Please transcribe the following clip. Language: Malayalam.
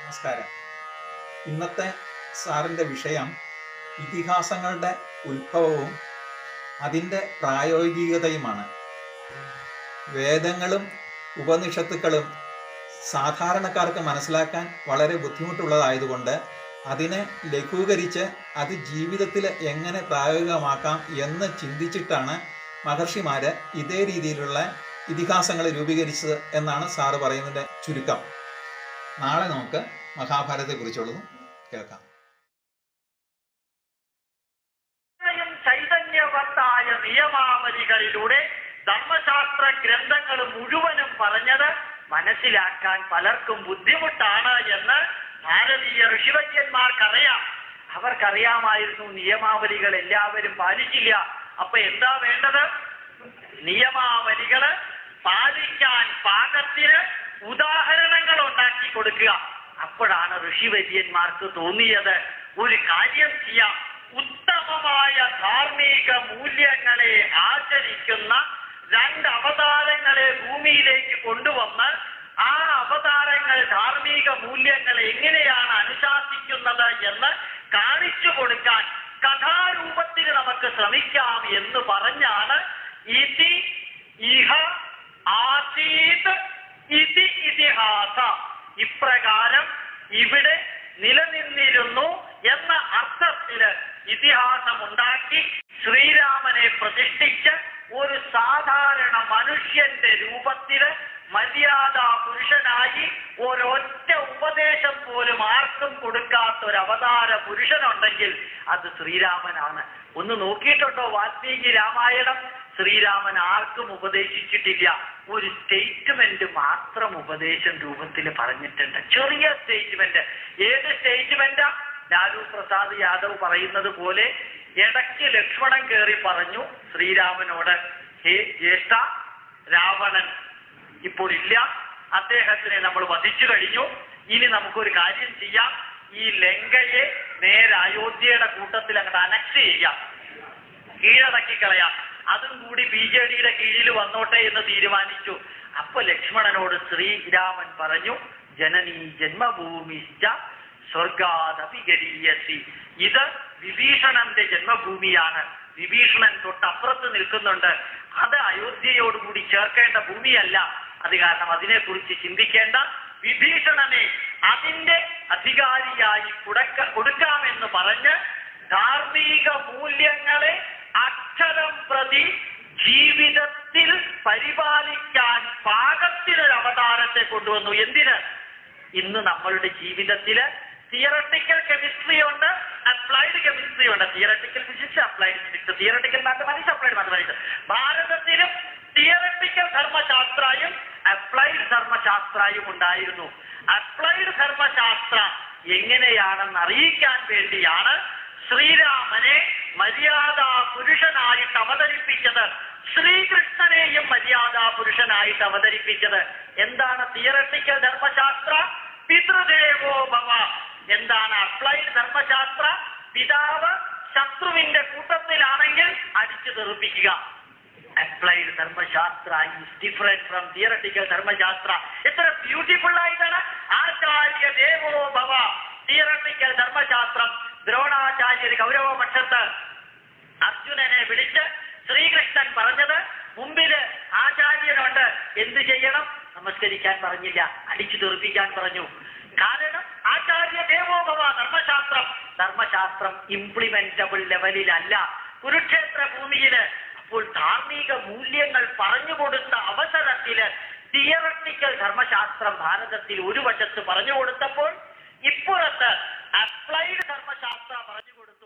നമസ്കാരം. ഇന്നത്തെ സാറിന്റെ വിഷയം ഇതിഹാസങ്ങളുടെ ഉത്ഭവവും അതിന്റെ പ്രായോഗികതയുമാണ്. വേദങ്ങളും ഉപനിഷത്തുക്കളും സാധാരണക്കാർക്ക് മനസ്സിലാക്കാൻ വളരെ ബുദ്ധിമുട്ടുള്ളതായതുകൊണ്ട് അതിനെ ലഘൂകരിച്ച് അത് ജീവിതത്തിൽ എങ്ങനെ പ്രായോഗികമാക്കാം എന്ന് ചിന്തിച്ചിട്ടാണ് മഹർഷിമാര് ഇതേ രീതിയിലുള്ള ഇതിഹാസങ്ങൾ രൂപീകരിച്ചത് എന്നാണ് സാറ് പറയുന്നതിന്റെ ചുരുക്കം. നാളെ നമുക്ക് മഹാഭാരതത്തെക്കുറിച്ചുള്ളതും കേൾക്കാം. ചൈതന്യവത്തായ നിയമാവലികളിലൂടെ ധർമ്മശാസ്ത്ര ഗ്രന്ഥങ്ങൾ മുഴുവനും പറഞ്ഞത് മനസ്സിലാക്കാൻ പലർക്കും ബുദ്ധിമുട്ടാണ് എന്ന് ഭാരതീയ ഋഷിവര്യന്മാർക്കറിയാം. അവർക്കറിയാമായിരുന്നു നിയമാവലികൾ എല്ലാവരും പാലിക്കില്ല അപ്പൊ എന്താ വേണ്ടത്? നിയമാവലികൾ പാലിക്കാൻ പാകത്തിന് ഉദാഹരണങ്ങൾ ഉണ്ടാക്കി കൊടുക്കുക. അപ്പോഴാണ് ഋഷിവര്യന്മാർക്ക് തോന്നിയത് ഒരു കാര്യം ചെയ്യാം. ഉത്തമമായ ധാർമ്മിക മൂല്യങ്ങളെ ആചരിക്കുന്ന രണ്ട് അവതാരങ്ങളെ ഭൂമിയിലേക്ക് കൊണ്ടുവന്ന് ആ അവതാരങ്ങൾ ധാർമ്മിക മൂല്യങ്ങൾ എങ്ങനെയാണ് അനുശാസിക്കുന്നത് എന്ന് കാണിച്ചു കൊടുക്കാൻ കഥാരൂപത്തിൽ നമുക്ക് ശ്രമിക്കാം എന്ന് പറഞ്ഞാണ് ഇതി ഇഹ ഇതിഹാസമുണ്ടാക്കി ശ്രീരാമനെ പ്രതിഷ്ഠിച്ച് ഒരു സാധാരണ മനുഷ്യന്റെ രൂപത്തിൽ മര്യാദ പുരുഷനായി ഒരൊറ്റ ഉപദേശം പോലും ആർക്കും കൊടുക്കാത്ത ഒരു അവതാര പുരുഷനുണ്ടെങ്കിൽ അത് ശ്രീരാമനാണ്. ഒന്ന് നോക്കിയിട്ടുണ്ടോ വാൽമീകി രാമായണം? ശ്രീരാമൻ ആർക്കും ഉപദേശിച്ചിട്ടില്ല. ഒരു സ്റ്റേറ്റ്മെന്റ് മാത്രം ഉപദേശം രൂപത്തിൽ പറഞ്ഞിട്ടുണ്ട്. ചെറിയ സ്റ്റേറ്റ്മെന്റ്. ഏത് സ്റ്റേറ്റ്മെന്റാ? ലാലു പ്രസാദ് യാദവ് പറയുന്നത് പോലെ ഇടയ്ക്ക് ലക്ഷ്മണൻ കയറി പറഞ്ഞു ശ്രീരാമനോട് ഹേ ജ്യേഷ്ഠ രാവണൻ ഇപ്പോൾ ഇല്ല. അദ്ദേഹത്തിനെ നമ്മൾ വധിച്ചു കഴിഞ്ഞു. ഇനി നമുക്കൊരു കാര്യം ചെയ്യാം. ഈ ലങ്കയെ നേരെ അയോധ്യയുടെ കൂട്ടത്തിൽ അങ്ങോട്ട് അനക്സ് ചെയ്യാം. കീഴടക്കി കളയാം. അതും കൂടി ബി ജെ ഡിയുടെ കീഴിൽ വന്നോട്ടെ എന്ന് തീരുമാനിച്ചു. അപ്പൊ ലക്ഷ്മണനോട് ശ്രീരാമൻ പറഞ്ഞു ജനനീ ജന്മഭൂമി സ്വർഗാദപിഗരീയസി ഇത് വിഭീഷണന്റെ ജന്മഭൂമിയാണ്. വിഭീഷണൻ തൊട്ടപ്പുറത്ത് നിൽക്കുന്നുണ്ട്. അത് അയോധ്യയോടുകൂടി ചേർക്കേണ്ട ഭൂമിയല്ല. അത് കാരണം അതിനെക്കുറിച്ച് ചിന്തിക്കേണ്ട വിഭീഷണനെ അതിന്റെ അധികാരിയായി കൊടുക്ക കൊടുക്കാമെന്ന് പറഞ്ഞ് ധാർമ്മിക മൂല്യങ്ങളെ അക്ഷരം പ്രതി ജീവിതത്തിൽ പരിപാലിക്കാൻ പാകത്തിനൊരു അവതാരത്തെ കൊണ്ടുവന്നു. എന്തിന്? ഇന്ന് നമ്മളുടെ ജീവിതത്തിൽ തിയറട്ടിക്കൽ കെമിസ്ട്രി ഉണ്ട് അപ്ലൈഡ് കെമിസ്ട്രി ഉണ്ട്. Theoretical physics applied physics theoretical mathematics applied mathematics ഭാരതത്തിലും തിയറട്ടിക്കൽ ധർമ്മശാസ്ത്രയും അപ്ലൈഡ് ധർമ്മശാസ്ത്രയും ഉണ്ടായിരുന്നു. അപ്ലൈഡ് ധർമ്മശാസ്ത്ര എങ്ങനെയാണെന്ന് അറിയിക്കാൻ വേണ്ടിയാണ് ശ്രീരാമനെ മര്യാദ പുരുഷനായിട്ട് അവതരിപ്പിച്ചത്. ശ്രീകൃഷ്ണനെയും മര്യാദ പുരുഷനായിട്ട് അവതരിപ്പിച്ചത്. എന്താണ് തിയറട്ടിക്കൽ ധർമ്മശാസ്ത്ര? പിതൃദേവോ ഭവ. എന്താണ് അപ്ലൈഡ് ധർമ്മശാസ്ത്ര പിതാവ് ശത്രുവിന്റെ കൂട്ടത്തിലാണെങ്കിൽ അടിച്ചു തെറിപ്പിക്കുക. Applied Dharmashastra is different from theoretical Dharmashastra. എത്ര ബ്യൂട്ടിഫുൾ ആയിട്ടാണ്. ആചാര്യ ദേവോ ഭവ തിയറട്ടിക്കൽ ധർമ്മശാസ്ത്രം. ദ്രോണാചാര്യർ ഗൗരവപക്ഷത്ത് അർജുനനെ വിളിച്ച് ശ്രീകൃഷ്ണൻ പറഞ്ഞത് മുമ്പിൽ ആചാര്യനുണ്ട്. എന്ത് ചെയ്യണം? നമസ്കരിക്കാൻ പറഞ്ഞില്ല. അടിച്ചു തെറിപ്പിക്കാൻ പറഞ്ഞു. ആചാര്യ ധർമ്മശാസ്ത്രം. ധർമ്മശാസ്ത്രം ഇംപ്ലിമെന്റബിൾ ലെവലിലല്ല കുരുക്ഷേത്ര ഭൂമിയിൽ അപ്പോൾ ധാർമ്മിക മൂല്യങ്ങൾ പറഞ്ഞു കൊടുത്ത അവസരത്തിൽ തിയറട്ടിക്കൽ ധർമ്മശാസ്ത്രം ഭാരതത്തിൽ ഒരു വശത്ത് പറഞ്ഞു കൊടുത്തപ്പോൾ ഇപ്പുറത്ത് അപ്ലൈഡ് ധർമ്മശാസ്ത്രം പറഞ്ഞു കൊടുത്തു